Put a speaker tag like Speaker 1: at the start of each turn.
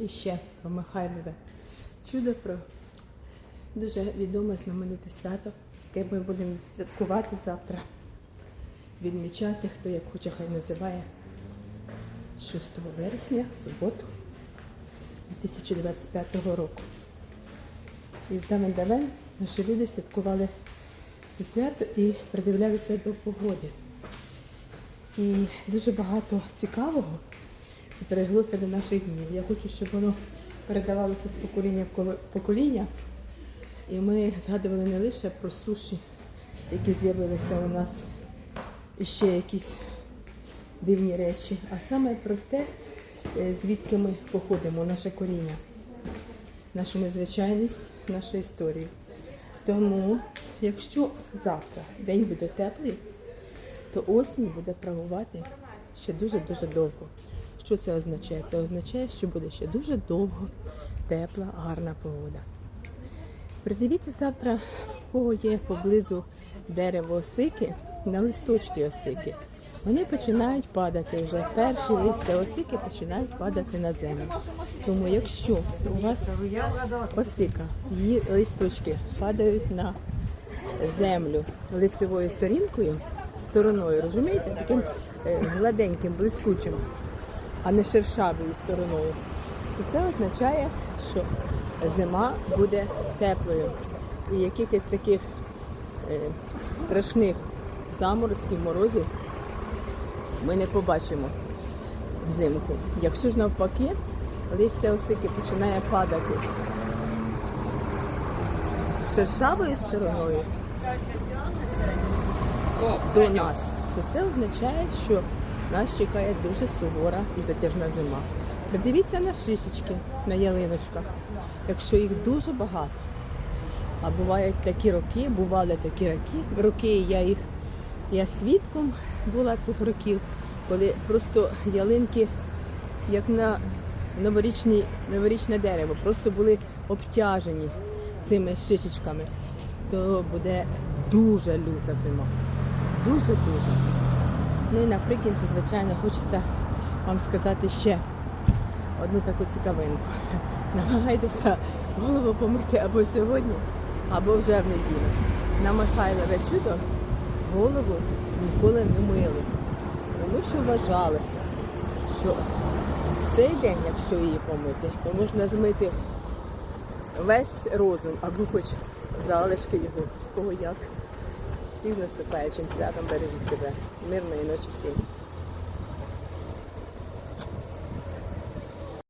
Speaker 1: І ще про Михайлове чудо про дуже відоме знамените свято, яке ми будемо святкувати завтра. Відмічати, хто як хоче, хай називає 6 вересня, суботу 2025 року. І з давен давен наші люди святкували це свято і придивлялися до погоди. І дуже багато цікавого збереглося до наших днів. Я хочу, щоб воно передавалося з покоління в покоління. І ми згадували не лише про суші, які з'явилися у нас, і ще якісь дивні речі, а саме про те, е, звідки ми походимо, наше коріння, нашу незвичайність, нашу історію. Тому, якщо завтра день буде теплий, то осінь буде правувати ще дуже-дуже довго. Що це означає? Це означає, що буде ще дуже довго тепла, гарна погода. Придивіться завтра, в кого є поблизу дерево осики, на листочки осики. Вони починають падати вже. Перші листя осики починають падати на землю. Тому якщо у вас осика, її листочки падають на землю лицевою сторінкою, стороною, розумієте, таким е, гладеньким, блискучим, а не шершавою стороною, то це означає, що зима буде теплою. І якихось таких е, страшних заморозків, морозів ми не побачимо взимку. Якщо ж навпаки, листя осики починає падати шершавою стороною до нас, то це означає, що нас чекає дуже сувора і затяжна зима. Придивіться на шишечки, на ялиночках, якщо їх дуже багато. А бувають такі роки, бували такі роки, роки, я їх я свідком була цих років, коли просто ялинки, як на новорічні, новорічне дерево, просто були обтяжені цими шишечками, то буде дуже люта зима. Дуже-дуже. Ну і наприкінці, звичайно, хочеться вам сказати ще одну таку цікавинку. Намагайтеся голову помити або сьогодні, або вже в неділю. На Михайлове чудо голову ніколи не мили. Тому що вважалося, що в цей день, якщо її помити, то можна змити весь розум або хоч залишки його, в кого як. Всіх наступаючим святом бережіть себе. Мирної ночі всім.